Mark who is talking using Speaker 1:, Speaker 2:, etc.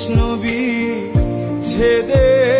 Speaker 1: কৃষ্ণবি ছেদে